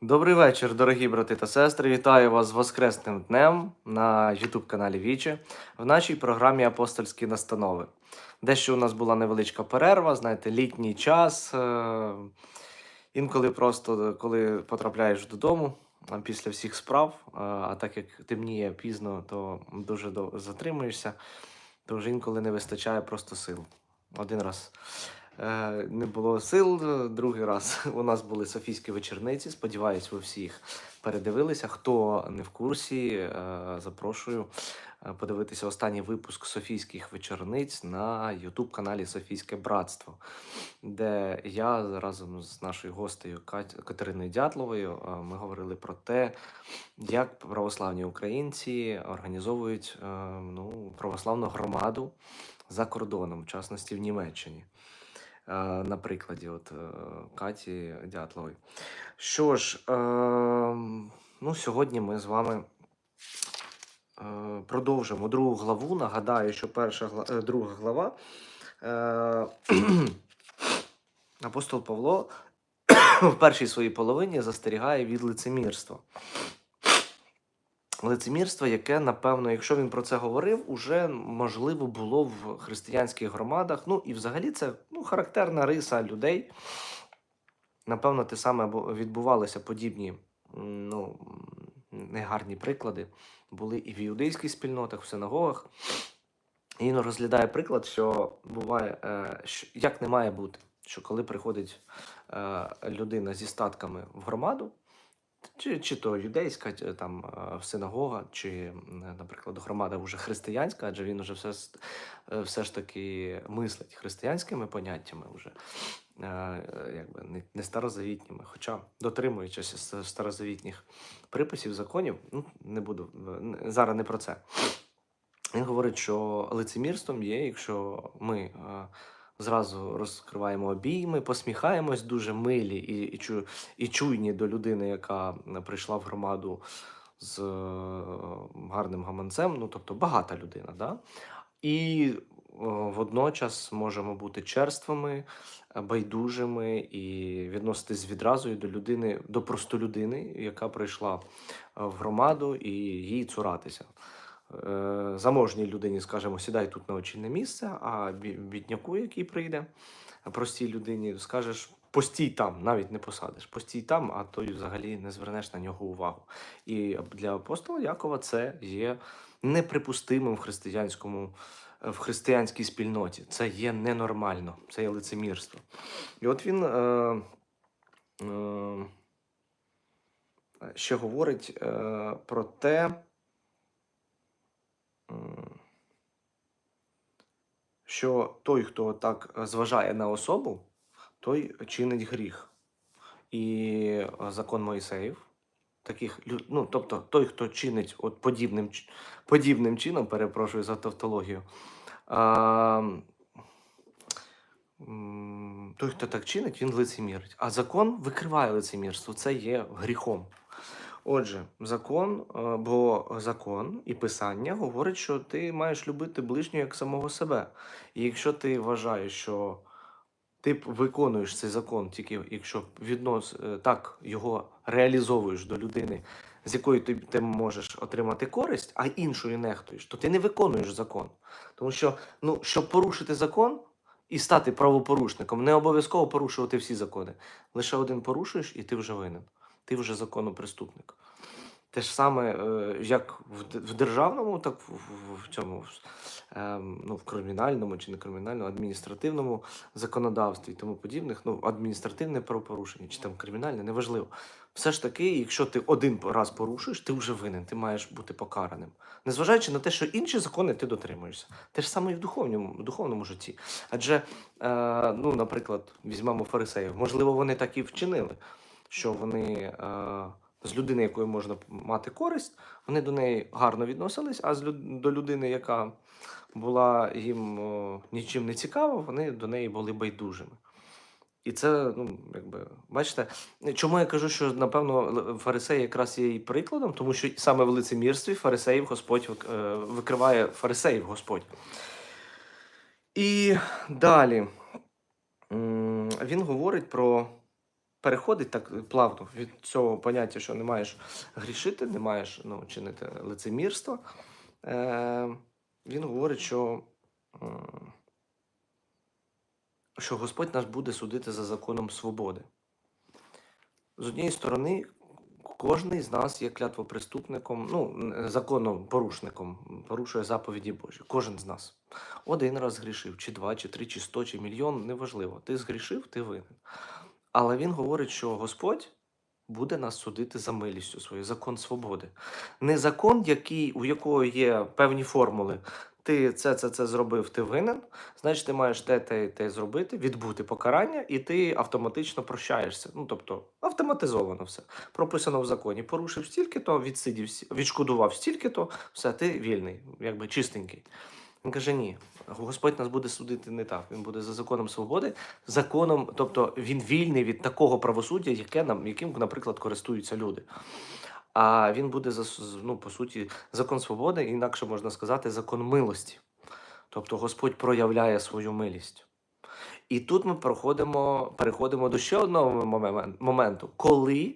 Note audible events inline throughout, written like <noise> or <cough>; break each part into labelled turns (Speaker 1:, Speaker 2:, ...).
Speaker 1: Добрий вечір, дорогі брати та сестри. Вітаю вас з Воскресним днем на youtube каналі Віче в нашій програмі Апостольські настанови. Дещо у нас була невеличка перерва, знаєте, літній час. е, Інколи просто коли потрапляєш додому після всіх справ, а, так як темніє пізно, то дуже затримуєшся, то вже інколи не вистачає просто сил. Один раз е, не було сил, е, другий раз <laughs> у нас були Софійські вечорниці. Сподіваюсь, ви всі їх передивилися. Хто не в курсі, е, запрошую е, подивитися останній випуск Софійських вечорниць на youtube каналі Софійське Братство, де я разом з нашою гостею Кат- Катериною Дятловою е, ми говорили про те, як православні українці організовують е, ну, православну громаду за кордоном, в частності в Німеччині. Е, На прикладі от, е, Каті Дятлової. Що ж, ну, сьогодні ми з вами е, продовжимо другу главу. Нагадаю, що перша друга глава. <clears throat> Апостол Павло <clears throat> в першій своїй половині застерігає від лицемірства. Лицемірство, яке, напевно, якщо він про це говорив, уже можливо було в християнських громадах. Ну і взагалі це ну, характерна риса людей. Напевно, те саме відбувалися подібні ну, негарні приклади. Були і в іудейських спільнотах, в синагогах. І він розглядає приклад, що буває, е, що, як не має бути, що коли приходить е, людина зі статками в громаду, чи, чи то юдейська, там е, синагога, чи, наприклад, громада вже християнська, адже він вже все, е, все ж таки мислить християнськими поняттями вже, е, якби не, старозавітніми, хоча дотримуючись старозавітніх приписів, законів, ну, не буду зараз не про це. Він говорить, що лицемірством є, якщо ми зразу розкриваємо обійми, посміхаємось дуже милі і, і, чу, і чуйні до людини, яка прийшла в громаду з е, гарним гаманцем, ну тобто багата людина. Да? І е, водночас можемо бути черствими, е, байдужими і відноситись відразу до людини, до простолюдини, яка прийшла в громаду, і їй цуратися заможній людині, скажемо, сідай тут на очільне місце, а бідняку, який прийде, простій людині, скажеш. Постій там, навіть не посадиш, постій там, а то й взагалі не звернеш на нього увагу. І для апостола Якова це є неприпустимим в християнському, е, в християнській спільноті. Це є ненормально, це є лицемірство. І от він е, е, ще говорить е, про те, що той, хто так зважає на особу, той чинить гріх. І е, закон Моїсеїв, таких ну, тобто той, хто чинить от подібним, подібним чином, перепрошую за тавтологію, а, той, хто так чинить, він лицемірить. А закон викриває лицемірство, це є гріхом. Отже, закон, е, бо закон і писання говорить, що ти маєш любити ближнього як самого себе. І якщо ти вважаєш, що ти виконуєш цей закон, тільки якщо віднос е, так його реалізовуєш до людини, з якої ти, ти можеш отримати користь, а іншою нехтуєш, то ти не виконуєш закон. Тому що, ну, щоб порушити закон і стати правопорушником, не обов'язково порушувати всі закони. Лише один порушуєш, і ти вже винен. Ти вже законопреступник. Те ж саме, е, як в, державному, так в, цьому ем, ну, в кримінальному чи не кримінальному, адміністративному законодавстві і тому подібних, ну, адміністративне правопорушення чи там кримінальне, неважливо. Все ж таки, якщо ти один раз порушуєш, ти вже винен, ти маєш бути покараним. Незважаючи на те, що інші закони ти дотримуєшся. Те ж саме і в духовному, в духовному житті. Адже, е, ну, наприклад, візьмемо фарисеїв, можливо, вони так і вчинили, що вони. Е, з людини, якою можна мати користь, вони до неї гарно відносились, а з до людини, яка була їм нічим не цікава, вони до неї були байдужими. І це, ну, якби, бачите, чому я кажу, що напевно фарисеї якраз є і прикладом, тому що саме в лицемірстві фарисеїв Господь е, викриває фарисеїв Господь. І далі він говорить про переходить так плавно від цього поняття, що не маєш грішити, не маєш ну, чинити лицемірство. Е, він говорить, що, що Господь нас буде судити за законом свободи. З однієї сторони, кожен з нас є клятвопреступником, ну, законопорушником, порушує заповіді Божі. Кожен з нас. Один раз згрішив, чи два, чи три, чи сто, чи мільйон, неважливо. Ти згрішив, ти винен. Але він говорить, що Господь буде нас судити за милістю свою, закон свободи. Не закон, який, у якого є певні формули. Ти це, це, це зробив, ти винен, значить, ти маєш те, те, те зробити, відбути покарання, і ти автоматично прощаєшся. Ну, тобто, автоматизовано все. Прописано в законі. Порушив стільки-то, відсидів, відшкодував стільки-то, все, ти вільний, якби чистенький. Він каже: ні, Господь нас буде судити не так. Він буде за законом свободи, законом, тобто він вільний від такого правосуддя, яке нам, яким, наприклад, користуються люди. А він буде ну, по суті, закон свободи, інакше можна сказати, закон милості. Тобто Господь проявляє свою милість. І тут ми проходимо, переходимо до ще одного моменту, коли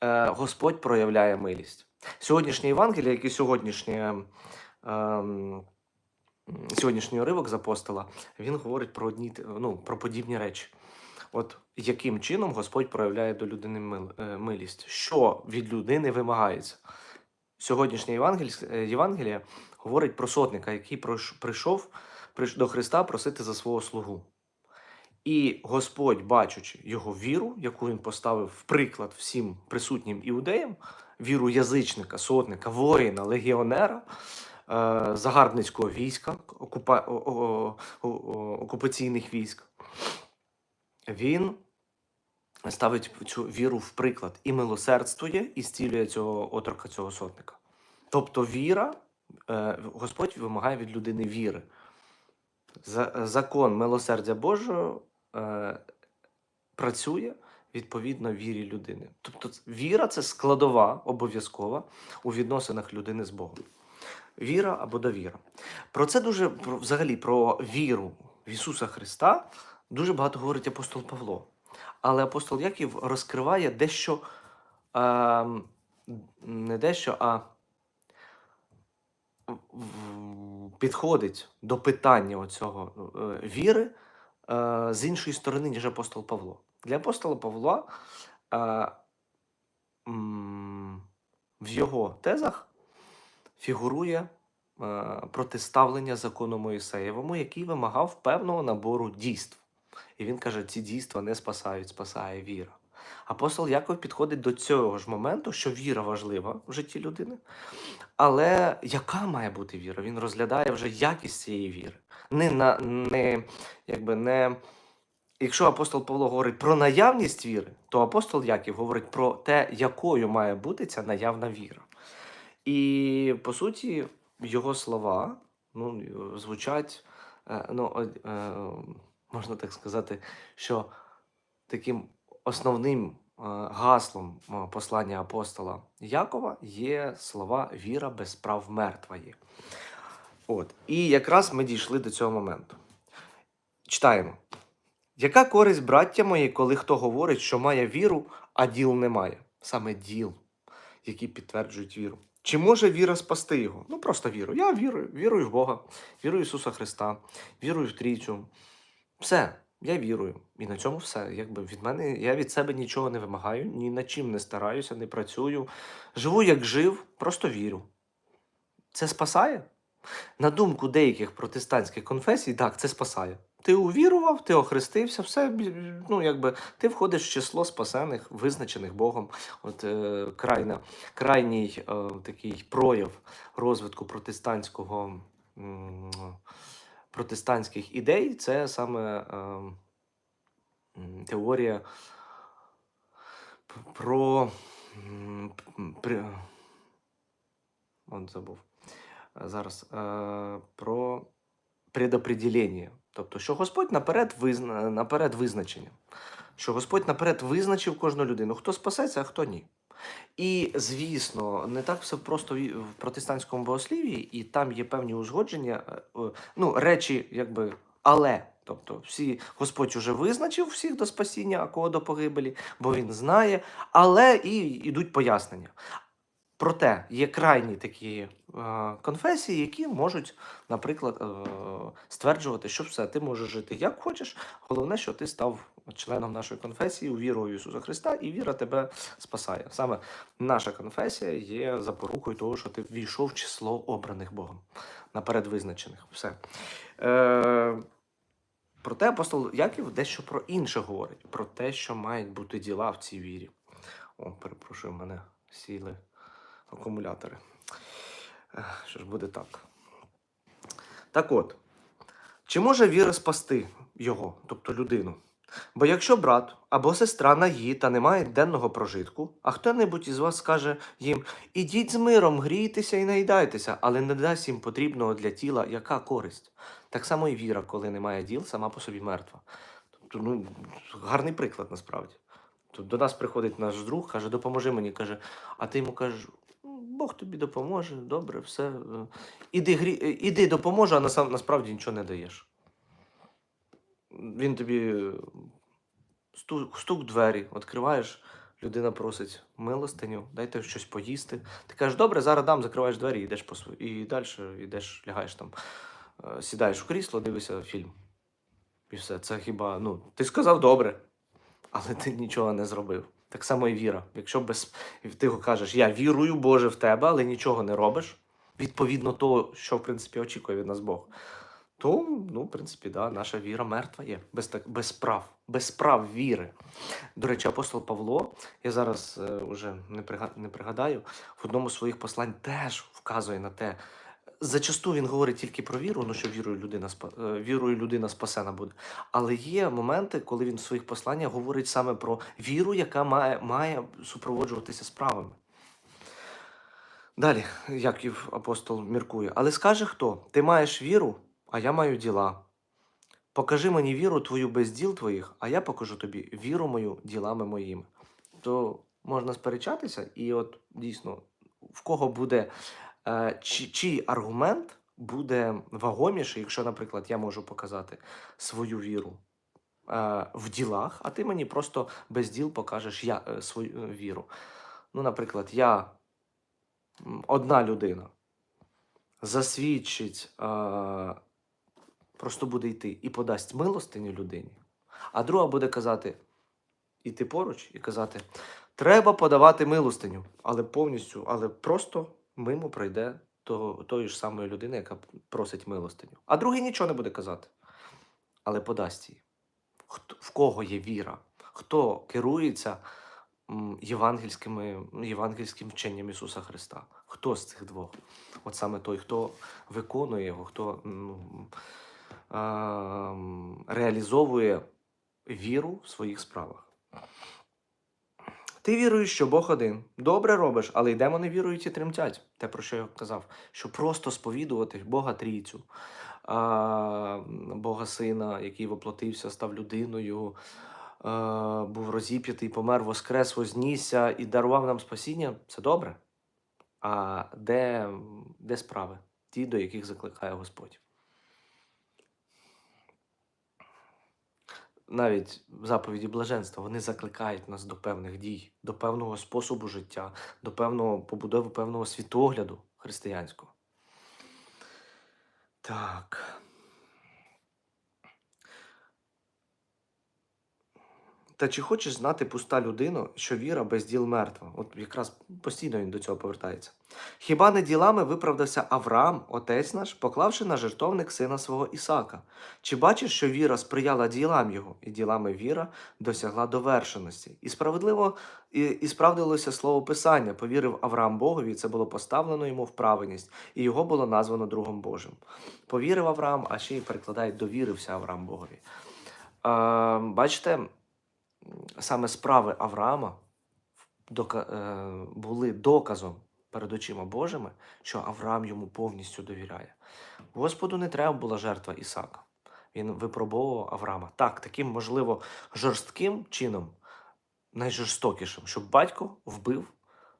Speaker 1: е, Господь проявляє милість. Сьогоднішнє Євангеліє, як і сьогоднішнє, ем, сьогоднішній уривок з апостола, він говорить про, одні, ну, про подібні речі. От яким чином Господь проявляє до людини е, милість? Що від людини вимагається? Сьогоднішнє Євангеліє, е, говорить про сотника, який прийшов до Христа просити за свого слугу. І Господь, бачучи його віру, яку він поставив в приклад всім присутнім іудеям, віру язичника, сотника, воїна, легіонера, загарбницького війська, окупа, окупаційних військ, він ставить цю віру в приклад і милосердствує, і зцілює цього отрока, цього сотника. Тобто віра, е, Господь вимагає від людини віри. Закон милосердя Божого е, працює відповідно вірі людини. Тобто віра це складова обов'язкова у відносинах людини з Богом. Віра або довіра. Про це дуже про, взагалі про віру в Ісуса Христа дуже багато говорить апостол Павло. Але апостол Яків розкриває дещо е, не дещо, а підходить до питання оцього е, віри е, з іншої сторони, ніж апостол Павло. Для апостола Павла е, в його тезах фігурує е, протиставлення закону Моїсеєвому, який вимагав певного набору дійств. І він каже, ці дійства не спасають, спасає віра. Апостол Яков підходить до цього ж моменту, що віра важлива в житті людини. Але яка має бути віра? Він розглядає вже якість цієї віри. Не на не, якби не. Якщо апостол Павло говорить про наявність віри, то апостол Яків говорить про те, якою має бути ця наявна віра. І по суті, його слова ну, звучать, е, ну, е, можна так сказати, що таким основним е, гаслом послання апостола Якова є слова віра без прав мертва є. От. І якраз ми дійшли до цього моменту. Читаємо. Яка користь, браття мої, коли хто говорить, що має віру, а діл немає? Саме діл, які підтверджують віру. Чи може віра спасти його? Ну просто віру. Я вірую, вірую в Бога, вірую в Ісуса Христа, вірую в Трійцю. Все, я вірую. І на цьому все. Якби від мене я від себе нічого не вимагаю, ні над чим не стараюся, не працюю. Живу як жив, просто вірю. Це спасає? На думку деяких протестантських конфесій, так, це спасає. Ти увірував, ти охрестився, все ну, якби ти входиш в число спасених, визначених Богом. От е, крайна, крайній е, такий прояв розвитку протестантського м, протестантських ідей це саме е, теорія про при, от забув. Зараз е, про предопределення. Тобто, що Господь наперед, визна, наперед визначення. Що Господь наперед визначив кожну людину, хто спасеться, а хто ні. І, звісно, не так все просто в протестантському богослів'ї, і там є певні узгодження, е, е, ну, речі, якби Але, тобто, всі, Господь уже визначив всіх до спасіння, а кого до погибелі, бо він знає, але і йдуть пояснення. Проте є крайні такі е, конфесії, які можуть, наприклад, е, стверджувати, що все, ти можеш жити як хочеш. Головне, що ти став членом нашої конфесії, увірував в Ісуса Христа, і віра тебе спасає. Саме наша конфесія є запорукою того, що ти ввійшов в число обраних Богом, наперед визначених. Все. Е, проте апостол Яків дещо про інше говорить, про те, що мають бути діла в цій вірі. О, перепрошую, мене сіли акумулятори. Що ж буде так? Так от, чи може віра спасти його, тобто людину? Бо якщо брат або сестра нагі та не мають денного прожитку, а хто-небудь із вас скаже їм: ідіть з миром, грійтеся і наїдайтеся, але не дасть їм потрібного для тіла яка користь? Так само і віра, коли немає діл, сама по собі мертва. Тобто, ну, гарний приклад насправді. Тут до нас приходить наш друг, каже, допоможи мені. каже, а ти йому кажеш, «Ну, Бог тобі допоможе, добре, все. е, Іди, е, іди допоможе, а насам... насправді нічого не даєш. Він тобі е, стук, стук двері, відкриваєш, людина просить милостиню, дайте щось поїсти. Ти кажеш, добре, зараз дам, закриваєш двері йдеш по свою. І далі йдеш, лягаєш там, сідаєш в крісло, дивишся фільм. І все. Це хіба, ну, ти сказав добре, але ти нічого не зробив. Так само і віра. Якщо без ти кажеш, я вірую, Боже, в тебе, але нічого не робиш, відповідно того, що в принципі очікує від нас Бог, то, ну, в принципі, да, наша віра мертва є, без, так, без прав, без прав віри. До речі, апостол Павло, я зараз е, вже не, пригадаю, в одному з своїх послань теж вказує на те. Зачасту він говорить тільки про віру, ну що вірою людина е, вірою людина спасена буде. Але є моменти, коли він в своїх посланнях говорить саме про віру, яка має, має супроводжуватися справами. Далі, Яків апостол міркує. Але скаже хто? Ти маєш віру, а я маю діла. Покажи мені віру твою без діл твоїх, а я покажу тобі віру мою ділами моїми. То можна сперечатися, і от дійсно, в кого буде чи, чий аргумент буде вагоміший, якщо, наприклад, я можу показати свою віру е, в ділах, а ти мені просто без діл покажеш я, е, свою е, віру. Ну, наприклад, я одна людина засвідчить, е, просто буде йти і подасть милостиню людині, а друга буде казати, іти поруч і казати: треба подавати милостиню, але повністю, але просто мимо пройде того, тої ж самої людини, яка просить милостиню. А другий нічого не буде казати, але подасть її. Хто, в кого є віра? Хто керується євангельськими, євангельським вченням Ісуса Христа? Хто з цих двох? От саме той, хто виконує його, хто ну, ем, реалізовує віру в своїх справах. Ти віруєш, що Бог один. Добре робиш, але й демони вірують і тремтять. Те, про що я казав, що просто сповідувати Бога Трійцю, а, Бога Сина, який воплотився, став людиною, а, був розіп'ятий, помер, воскрес, вознісся і дарував нам спасіння це добре. А де, де справи? Ті, до яких закликає Господь. Навіть заповіді блаженства вони закликають нас до певних дій, до певного способу життя, до певного побудови певного світогляду християнського. Так. Та чи хочеш знати пуста людина, що віра без діл мертва? От якраз постійно він до цього повертається. Хіба не ділами виправдався Авраам, отець наш, поклавши на жертовник сина свого Ісака? Чи бачиш, що віра сприяла ділам його, і ділами віра досягла довершеності? І справедливо і, і справдилося слово Писання. Повірив Авраам Богові, і це було поставлено йому в праведність, і його було названо другом Божим. Повірив Авраам, а ще й перекладають довірився Авраам Богові. Е, бачите, саме справи Авраама е, були доказом перед очима Божими, що Авраам йому повністю довіряє. Господу не треба була жертва Ісака. Він випробовував Авраама. Так, таким, можливо, жорстким чином, найжорстокішим, щоб батько вбив,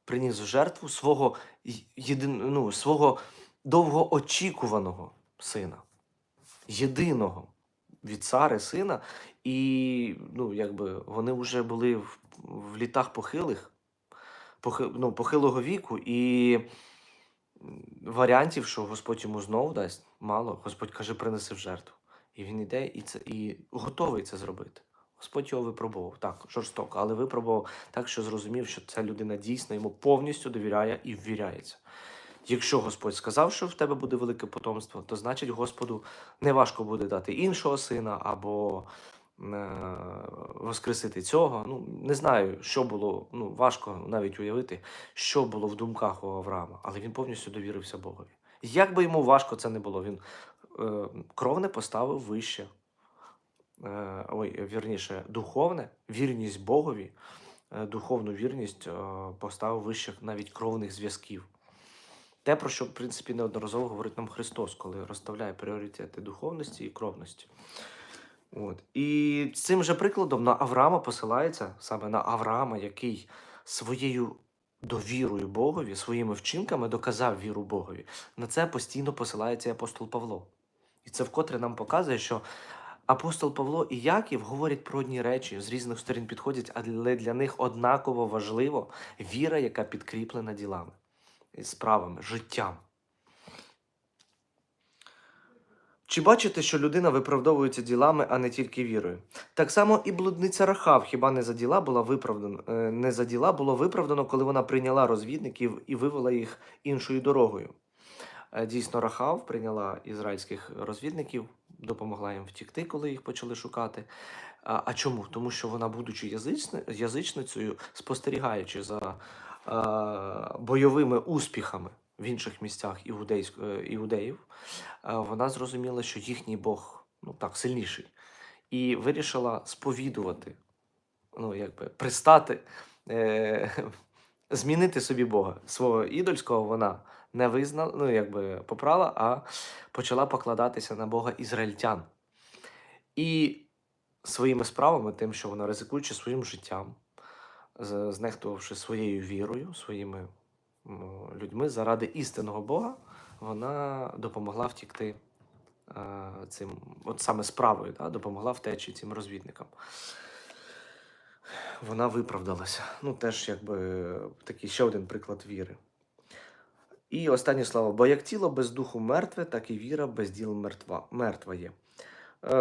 Speaker 1: приніс в жертву свого, єдин, ну, свого довгоочікуваного сина, єдиного. від цари, сина, і ну, якби вони вже були в, в літах похилих, похи, ну, похилого віку, і варіантів, що Господь йому знов дасть, мало. Господь каже, принеси в жертву. І він іде і, це, і готовий це зробити. Господь його випробував так, жорстоко, але випробував так, що зрозумів, що ця людина дійсно йому повністю довіряє і ввіряється. Якщо Господь сказав, що в тебе буде велике потомство, то значить Господу не важко буде дати іншого сина або воскресити цього. Ну, не знаю, що було, ну, важко навіть уявити, що було в думках у Авраама, але він повністю довірився Богові. Як би йому важко це не було, він е, кровне поставив вище. Е, ой, вірніше, духовне, вірність Богові, е, духовну вірність е, поставив вище навіть кровних зв'язків. Те, про що, в принципі, неодноразово говорить нам Христос, коли розставляє пріоритети духовності і кровності. От. І цим же прикладом на Авраама посилається саме на Авраама, який своєю довірою Богові, своїми вчинками доказав віру Богові. На це постійно посилається апостол Павло. І це вкотре нам показує, що апостол Павло і Яків говорять про одні речі, з різних сторін підходять, але для них однаково важливо віра, яка підкріплена ділами, справами, життям. Чи бачите, що людина виправдовується ділами, а не тільки вірою? Так само і блудниця Рахав хіба не за діла була виправдано, е, не за діла було виправдано, коли вона прийняла розвідників і вивела їх іншою дорогою. Е, Дійсно, Рахав прийняла ізраїльських розвідників, допомогла їм втікти, коли їх почали шукати. А, а чому? Тому що вона, будучи язични, язичницею, спостерігаючи за е, бойовими успіхами в інших місцях іудейськ, е, іудеїв, е, вона зрозуміла, що їхній Бог ну так сильніший, і вирішила сповідувати, ну якби пристати, е, <laughs> змінити собі Бога. Свого ідольського вона не визнала, ну якби попрала, а почала покладатися на Бога ізраїльтян. І своїми справами, тим, що вона ризикуючи своїм життям, знехтувавши своєю вірою, своїми людьми заради істинного Бога, вона допомогла втікти е, цим, от саме справою, да, допомогла втечі цим розвідникам. Вона виправдалася. Ну, теж якби такий ще один приклад віри. І останнє слово: бо як тіло без духу мертве, так і віра без діл мертва, мертва є. Е,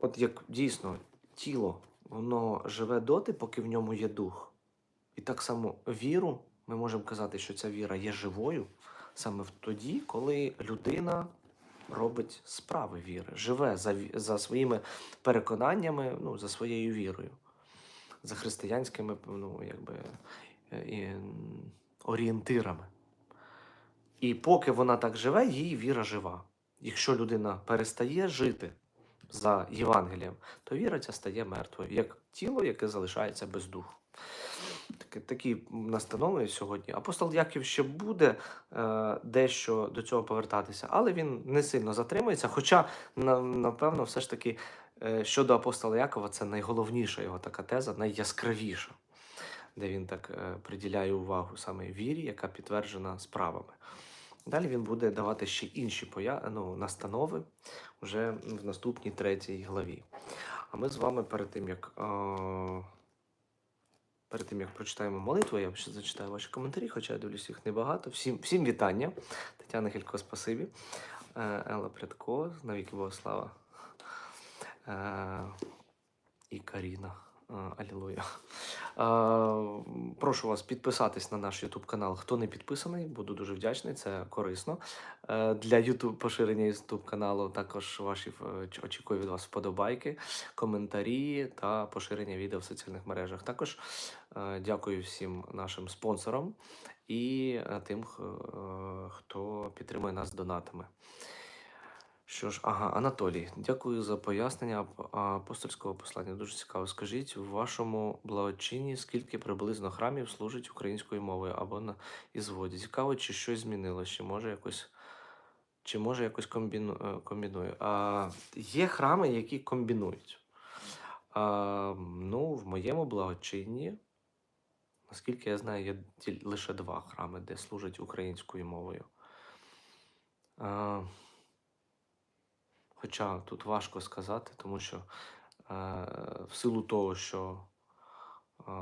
Speaker 1: от як дійсно тіло, воно живе доти, поки в ньому є дух. І так само віру, ми можемо казати, що ця віра є живою саме тоді, коли людина робить справи віри, живе за, за своїми переконаннями, ну, за своєю вірою, за християнськими ну, якби, е, і, орієнтирами. І поки вона так живе, її віра жива. Якщо людина перестає жити за Євангелієм, то віра ця стає мертвою, як тіло, яке залишається без духу. Такі, настанови сьогодні. Апостол Яків ще буде е, дещо до цього повертатися, але він не сильно затримується. Хоча, напевно, все ж таки е, щодо апостола Якова, це найголовніша його така теза, найяскравіша, де він так е, приділяє увагу саме вірі, яка підтверджена справами. Далі він буде давати ще інші поя... ну, настанови вже в наступній третій главі. А ми з вами перед тим, як, е... перед тим, як прочитаємо молитву, я ще зачитаю ваші коментарі, хоча я дивлюсь їх небагато. Всім, всім вітання. Тетяна Хілько, спасибі. Е, Елла Прядко, навіки Богослава. Е... І Каріна. Е, Алілуя. Прошу вас підписатись на наш YouTube канал. Хто не підписаний, буду дуже вдячний, це корисно. Е, Для YouTube поширення YouTube каналу також ваші е, очікую від вас вподобайки, коментарі та поширення відео в соціальних мережах. Також е, дякую всім нашим спонсорам і тим, хто підтримує нас донатами. Що ж, ага, Анатолій, дякую за пояснення апостольського послання. Дуже цікаво. Скажіть, в вашому благочинні скільки приблизно храмів служить українською мовою або на ізводі? Цікаво, чи щось змінилося, чи може якось, чи може якось комбіну, е, комбінує. А, є храми, які комбінують. А, ну, в моєму благочинні, наскільки я знаю, є лише два храми, де служать українською мовою. А, Хоча тут важко сказати, тому що е, в силу того, що е,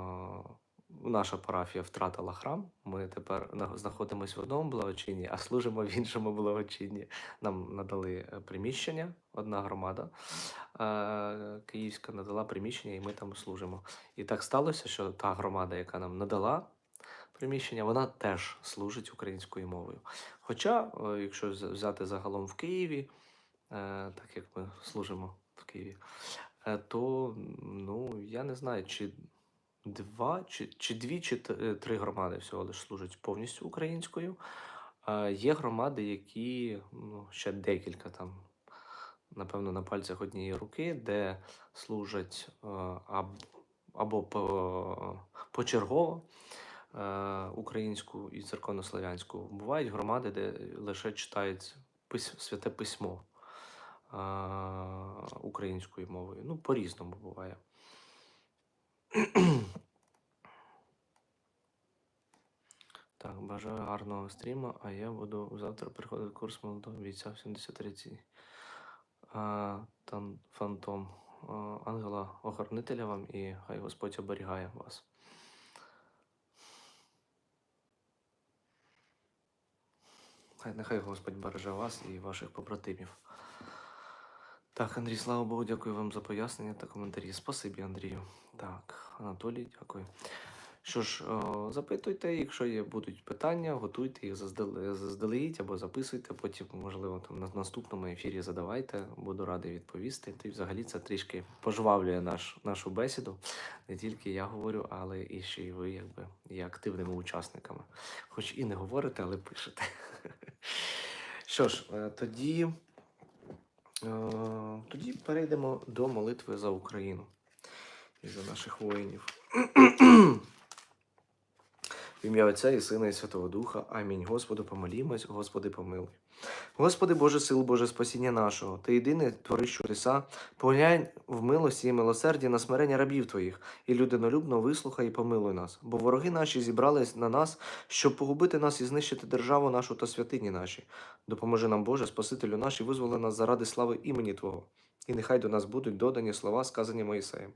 Speaker 1: наша парафія втратила храм, ми тепер знаходимося в одному благочинні, а служимо в іншому благочинні. Нам надали е, приміщення, одна громада е, київська надала приміщення, і ми там служимо. І так сталося, що та громада, яка нам надала приміщення, вона теж служить українською мовою. Хоча, е, якщо взяти загалом в Києві, так як ми служимо в Києві, е, то ну я не знаю, чи два, чи, чи дві, чи т- е, три громади всього лиш служать повністю українською. Е, Є громади, які ну, ще декілька там, напевно, на пальцях однієї руки, де служать е, або по, почергово е, українську і церковнослов'янську. Бувають громади, де лише читають святе письмо е, українською мовою. Ну, по-різному буває. <clears throat> Так, бажаю гарного стріму, а я буду завтра приходити курс молодого бійця в 73 а, там фантом ангела охоронителя вам і хай Господь оберігає вас. Хай нехай Господь береже вас і ваших побратимів. Так, Андрій, слава Богу, дякую вам за пояснення та коментарі. Спасибі, Андрію. Так, Анатолій, дякую. Що ж, о, запитуйте, якщо є будуть питання, готуйте їх заздалегідь або записуйте, потім, можливо, там на наступному ефірі задавайте, буду радий відповісти. Й взагалі це трішки пожвавлює наш, нашу бесіду. Не тільки я говорю, але і ще й ви, якби є активними учасниками. Хоч і не говорите, але пишете. <laughs> Що ж, е, тоді, тоді перейдемо до молитви за Україну і за наших воїнів. В ім'я Отця і Сина і Святого Духа. Амінь. Господу помолімось, Господи помилуй. Господи Боже сил, Боже спасіння нашого, Ти єдиний твориш чудеса, поглянь в милості і милосерді на смирення рабів Твоїх, і людинолюбно вислухай і помилуй нас. Бо вороги наші зібрались на нас, щоб погубити нас і знищити державу нашу та святині наші. Допоможи нам, Боже, Спасителю наш, і визволи нас заради слави імені Твого. І нехай до нас будуть додані слова, сказані Моїсеєм.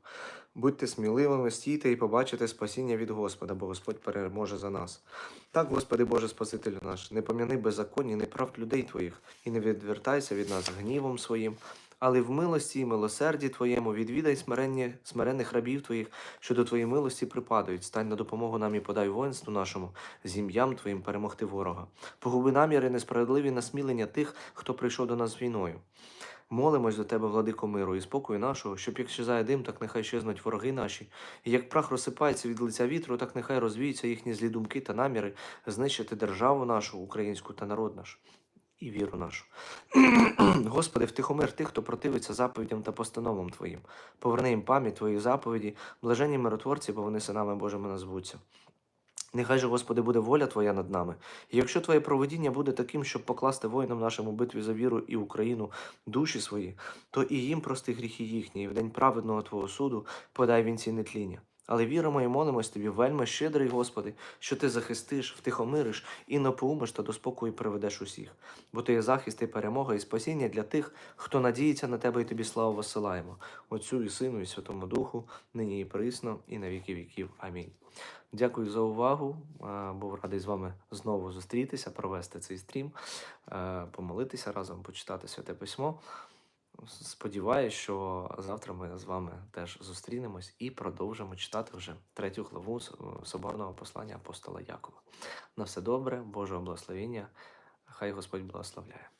Speaker 1: Будьте сміливими, стійте і побачите спасіння від Господа, бо Господь переможе за нас. Так, Господи Боже Спасителю наш, не пом'яни беззаконні, неправд людей Твоїх, і не відвертайся від нас гнівом своїм, але в милості і милосерді Твоєму відвідай смирення, смирених рабів Твоїх, що до Твоєї милості припадають. Стань на допомогу нам і подай воїнству нашому, з ім'ям Твоїм перемогти ворога. Погуби наміри несправедливі насмілення тих, хто прийшов до нас війною. Молимось до тебе, владико миру, і спокою нашого, щоб як щезає дим, так нехай щезнуть вороги наші, і як прах розсипається від лиця вітру, так нехай розвіються їхні злі думки та наміри знищити державу нашу, українську та народ наш. І віру нашу. <clears throat> Господи, втихомир тих, хто противиться заповідям та постановам Твоїм. Поверни їм пам'ять Твоїх заповідей, блаженні миротворці, бо вони синами Божими назвуться. Нехай же, Господи, буде воля Твоя над нами. І якщо Твоє проведіння буде таким, щоб покласти воїнам нашим у битві за віру і Україну душі свої, то і їм прости гріхи їхні, і в день праведного Твого суду подай вінці нетління. Але віримо і молимось тобі, вельми щедрий, Господи, що ти захистиш, втихомириш і напоумиш та до спокою приведеш усіх. Бо ти є захист і перемога, і спасіння для тих, хто надіється на тебе, і тобі славу висилаємо. Отцю і Сину, і Святому Духу, нині і присно, і на віки віків. Амінь. Дякую за увагу. Був радий з вами знову зустрітися, провести цей стрім, помолитися разом, почитати святе письмо. Сподіваюсь, що завтра ми з вами теж зустрінемось і продовжимо читати вже третю главу соборного послання апостола Якова. На все добре, Божого благословення. Хай Господь благословляє.